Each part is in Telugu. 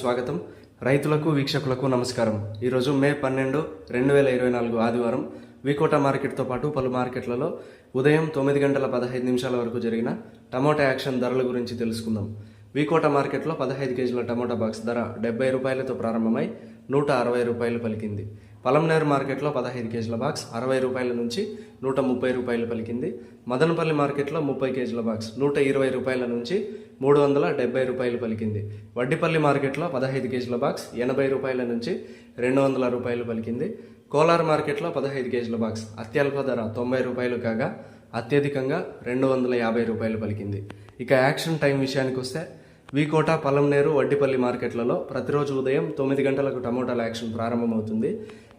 స్వాగతం. రైతులకు వీక్షకులకు నమస్కారం. ఈరోజు మే పన్నెండు రెండు వేల ఇరవై నాలుగు ఆదివారం వికోట మార్కెట్తో పాటు పలు మార్కెట్లలో ఉదయం తొమ్మిది గంటల పదహైదు నిమిషాల వరకు జరిగిన టమోటా యాక్షన్ ధరల గురించి తెలుసుకుందాం. వికోట మార్కెట్లో పదహైదు కేజీల టమోటా బాక్స్ ధర డెబ్బై రూపాయలతో ప్రారంభమై నూట అరవై రూపాయలు పలికింది. పలంనేరు మార్కెట్లో పదహైదు కేజీల బాక్స్ అరవై రూపాయల నుంచి నూట ముప్పై రూపాయలు పలికింది. మదనపల్లి మార్కెట్లో ముప్పై కేజీల బాక్స్ నూట ఇరవై రూపాయల నుంచి మూడు వందల డెబ్బై రూపాయలు పలికింది. వడ్డిపల్లి మార్కెట్లో పదహైదు కేజీల బాక్స్ ఎనభై రూపాయల నుంచి రెండు వందల రూపాయలు పలికింది. కోలార్ మార్కెట్లో పదహైదు కేజీల బాక్స్ అత్యల్ప ధర తొంభై రూపాయలు కాగా అత్యధికంగా రెండు వందల యాభై రూపాయలు పలికింది. ఇక యాక్షన్ టైం విషయానికి వస్తే వీకోట పలంనేరు వడ్డిపల్లి మార్కెట్లలో ప్రతిరోజు ఉదయం తొమ్మిది గంటలకు టమోటాల యాక్షన్ ప్రారంభమవుతుంది.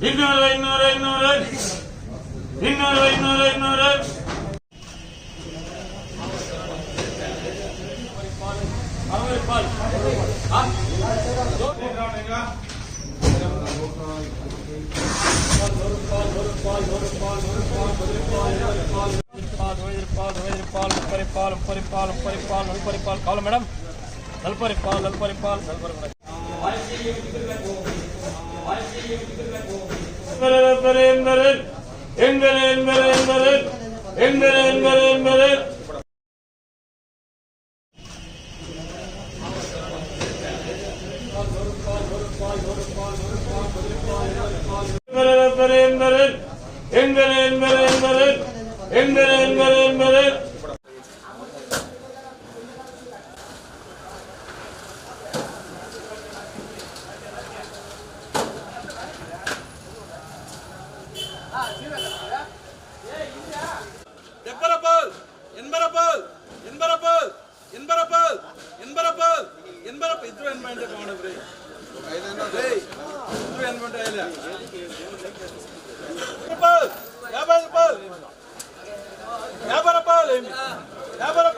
இன்னொரு இன்னொரு இன்னொரு. இன்னொரு இன்னொரு இன்னொரு. பரிபால் பரிபால் பரிபால் பரிபால் காலம் மேடம் நல்பரிபால் நல்பரிபால் நல்பரிபால் ಎಂದರೆ ಎಂದರೆ ಎಂದರೆ ಎಂದರೆ ಎಂದರೆ ಎಂದರೆ ಎಂದರೆ ಎಂದರೆ ಎಂದರೆ ಎಂದರೆ ಎಂದರೆ ಎಂದರೆ రూపాయలు, యాభై రూపాయలు. యాభై రూపాయలు. ఏమి యాభై రూపాయలు.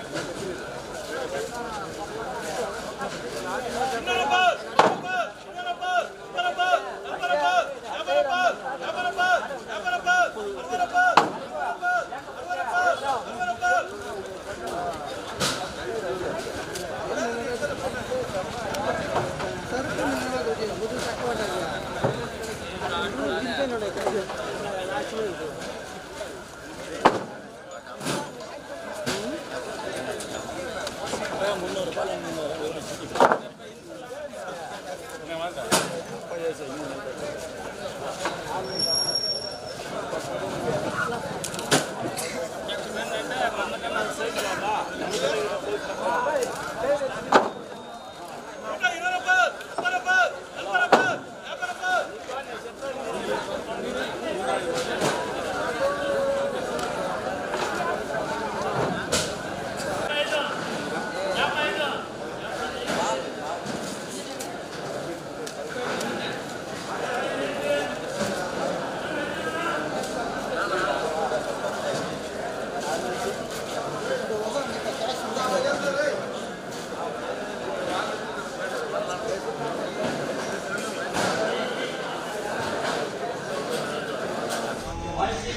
falando